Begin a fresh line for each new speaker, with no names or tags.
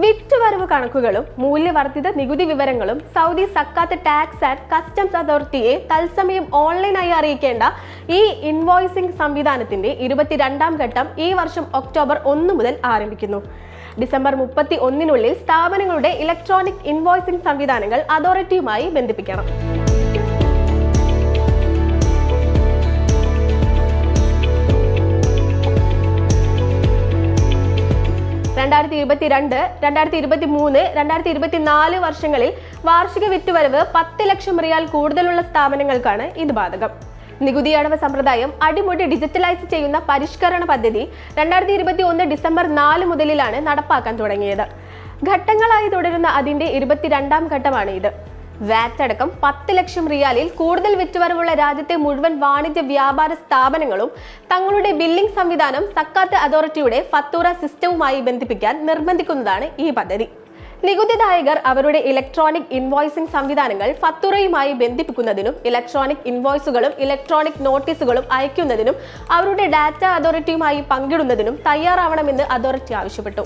വിറ്റുവരവ് കണക്കുകളും മൂല്യവർദ്ധിത നികുതി വിവരങ്ങളും Saudi Zakat tax and customs അതോറിറ്റിയെ തത്സമയം ഓൺലൈനായി അറിയിക്കേണ്ട ഈ ഇൻവോയ്സിംഗ് സംവിധാനത്തിന്റെ ഇരുപത്തിരണ്ടാം ഘട്ടം ഈ വർഷം ഒക്ടോബർ ഒന്ന് മുതൽ ആരംഭിക്കുന്നു. ഡിസംബർ മുപ്പത്തി ഒന്നിനുള്ളിൽ സ്ഥാപനങ്ങളുടെ ഇലക്ട്രോണിക് ഇൻവോയ്സിംഗ് സംവിധാനങ്ങൾ അതോറിറ്റിയുമായി ബന്ധിപ്പിക്കണം. രണ്ടായിരത്തി ഇരുപത്തി രണ്ട് രണ്ടായിരത്തി ഇരുപത്തി മൂന്ന് രണ്ടായിരത്തി ഇരുപത്തി നാല് വർഷങ്ങളിൽ വാർഷിക വിറ്റുവരവ് പത്ത് ലക്ഷം റിയാൽ കൂടുതലുള്ള സ്ഥാപനങ്ങൾക്കാണ് ഇത് ബാധകം. നികുതി അടവ് സമ്പ്രദായം അടിമുടി ഡിജിറ്റലൈസ് ചെയ്യുന്ന പരിഷ്കരണ പദ്ധതി രണ്ടായിരത്തി ഇരുപത്തി ഒന്ന് ഡിസംബർ നാല് മുതലിലാണ് നടപ്പാക്കാൻ തുടങ്ങിയത്. ഘട്ടങ്ങളായി തുടരുന്ന അതിന്റെ ഇരുപത്തിരണ്ടാം ഘട്ടമാണ് ഇത് വാറ്റ് അടക്കം പത്ത് ലക്ഷം റിയാലിൽ കൂടുതൽ വിറ്റുവരവുള്ള രാജ്യത്തെ മുഴുവൻ വാണിജ്യ വ്യാപാര സ്ഥാപനങ്ങളും തങ്ങളുടെ ബില്ലിംഗ് സംവിധാനം സക്കാത്ത് അതോറിറ്റിയുടെ ഫത്തൂറ സിസ്റ്റവുമായി ബന്ധിപ്പിക്കാൻ നിർബന്ധിക്കുന്നതാണ് ഈ പദ്ധതി. നികുതിദായകർ അവരുടെ ഇലക്ട്രോണിക് ഇൻവോയ്സിംഗ് സംവിധാനങ്ങൾ ഫത്തുറയുമായി ബന്ധിപ്പിക്കുന്നതിനും ഇലക്ട്രോണിക് ഇൻവോയ്സുകളും ഇലക്ട്രോണിക് നോട്ടീസുകളും അയക്കുന്നതിനും അവരുടെ ഡാറ്റ അതോറിറ്റിയുമായി പങ്കിടുന്നതിനും തയ്യാറാവണമെന്ന് അതോറിറ്റി ആവശ്യപ്പെട്ടു.